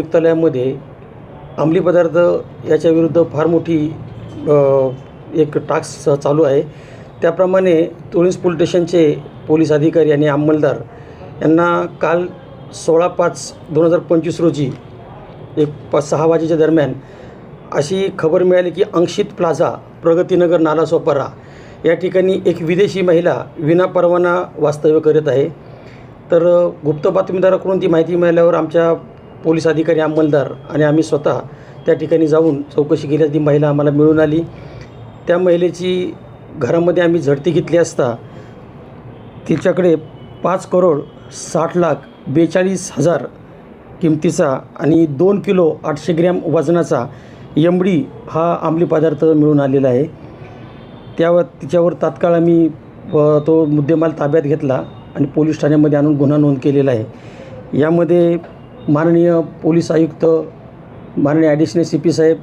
आयुक्तालयामध्ये अंमली पदार्थ याच्याविरुद्ध फार मोठी एक टास्क चालू आहे. त्याप्रमाणे तुळीस पोलीस स्टेशनचे पोलीस अधिकारी आणि अंमलदार यांना काल सोळा पाच दोन हजार पंचवीस रोजी एक पाच सहा वाजेच्या दरम्यान अशी खबर मिळाली की अंशित प्लाझा प्रगतीनगर नालासोपारा या ठिकाणी एक विदेशी महिला विनापरवाना वास्तव्य करत आहे. तर गुप्त बातमीदाराकडून ती माहिती मिळाल्यावर आमच्या पोलीस अधिकारी अंमलदार आणि आम्ही स्वतः त्या ठिकाणी जाऊन चौकशी केल्यास ती महिला आम्हाला मिळून आली. त्या महिलेची घरामध्ये आम्ही झडती घेतली असता तिच्याकडे पाच करोड साठ लाख बेचाळीस हजार किमतीचा आणि दोन किलो आठशे ग्रॅम वजनाचा यमडी हा अंमली पदार्थ मिळून आलेला आहे. त्यावर तिच्यावर तात्काळ आम्ही तो मुद्देमाल ताब्यात घेतला आणि पोलीस ठाण्यामध्ये आणून गुन्हा नोंद केलेला आहे. यामध्ये माननीय पोलीस आयुक्त माननीय ॲडिशनल सी पी साहेब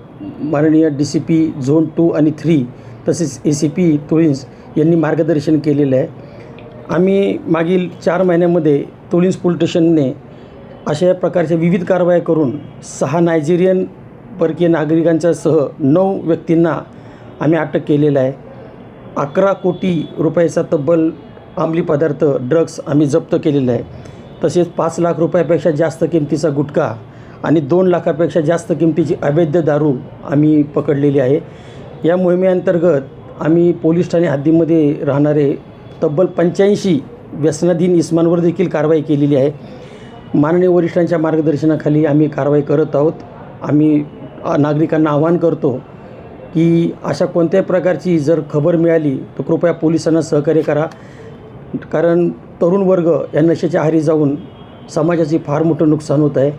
माननीय D C P zone two आणि थ्री तसेच ए सी पी तुळींस यांनी मार्गदर्शन केलेलं आहे. आम्ही मागील चार महिन्यामध्ये तुळींस पोलीस स्टेशनने अशा प्रकारच्या विविध कारवाया करून सहा नायजेरियन परकीय नागरिकांच्या सह नऊ व्यक्तींना आम्ही अटक केलेलं आहे. अकरा कोटी रुपयाचा तब्बल अंमली पदार्थ ड्रग्स आम्ही जप्त केलेला आहे. तसेच पाच लाख रुपयापेक्षा जास्त किमतीचा गुटखा आणि दोन लाखापेक्षा जास्त किमतीची अवैध दारू आम्ही पकडलेली आहे. या मोहिमेअंतर्गत आम्ही पोलीस ठाणे हद्दीमध्ये राहणारे तब्बल पंच्याऐंशी व्यसनाधीन इस्मांवर देखील कारवाई केलेली आहे. माननीय वरिष्ठांच्या मार्गदर्शनाखाली आम्ही कारवाई करत आहोत. आम्ही नागरिकांना आवाहन करतो की अशा कोणत्याही प्रकारची जर खबर मिळाली तर कृपया पोलिसांना सहकार्य करा. कारण तरुण वर्ग या नशेच्या आहारी जाऊन समाजाची फार मोठं नुकसान होत आहे.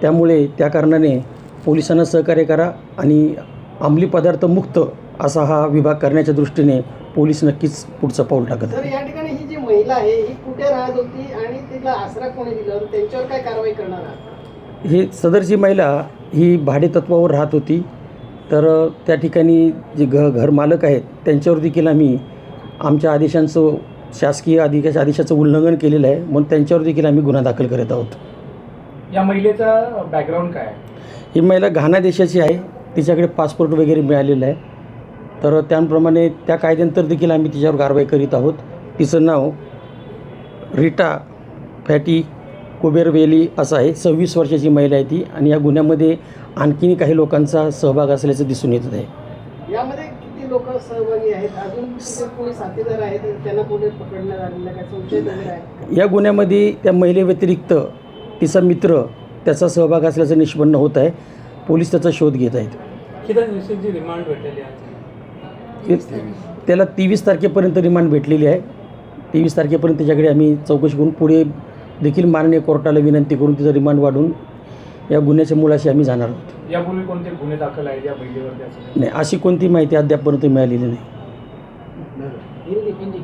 त्यामुळे त्या कारणाने पोलिसांना सहकार्य करा आणि अंमली पदार्थ मुक्त असा हा विभाग करण्याच्या दृष्टीने पोलीस नक्कीच पुढचं पाऊल टाकत आहे या ठिकाणी ही जी महिला आहे ही कुठे राहत होती आणि तिला आसरा कोणी दिलं? त्यांच्यावर काय कारवाई करणार आहात? ही सदरची महिला ही भाडेतत्वावर राहत होती. तर त्या ठिकाणी जे घ घर मालक आहेत त्यांच्यावर देखील आम्ही आमच्या आदेशांचं शासकीय अधिकाच्या आदेशाचं उल्लंघन केलेलं आहे. म्हणून त्यांच्यावर देखील आम्ही गुन्हा दाखल करत आहोत. या महिलेचा बॅकग्राऊंड काय आहे? ही महिला घाना देशाची आहे. तिच्याकडे पासपोर्ट वगैरे मिळालेलं आहे. तर त्याप्रमाणे त्या कायद्यानंतर देखील आम्ही तिच्यावर कारवाई करीत आहोत. तिचं नाव रिटा फॅटी कुबेरवेली असं आहे. सव्वीस वर्षाची महिला आहे ती आणि या गुन्ह्यामध्ये आणखीन काही लोकांचा सहभाग असल्याचं दिसून येत आहे. यामध्ये किती लोक सहभागी आहेत. अजून कोणी साथीदार आहेत त्यांना कोणी पकडण्यात आलेलं? काय आहे? या गुन्ह्यामध्ये त्या महिलेव्यतिरिक्त तिचा मित्र त्याचा सहभाग असल्याचं निष्पन्न होत आहे. पोलीस त्याचा शोध घेत आहेत. रिमांड भेटलेली त्याला तेवीस तारखेपर्यंत रिमांड भेटलेली आहे. तेवीस तारखेपर्यंत त्याच्याकडे आम्ही चौकशी करून पुढे देखील माननीय कोर्टाला विनंती करून तिचं रिमांड वाढून या गुन्ह्याच्या मुळाशी आम्ही जाणार आहोत. यापूर्वी कोणते गुन्हे दाखल आहेत या महिलेवर? त्याचं नाही अशी कोणती माहिती अद्यापपर्यंत मिळालेली नाही.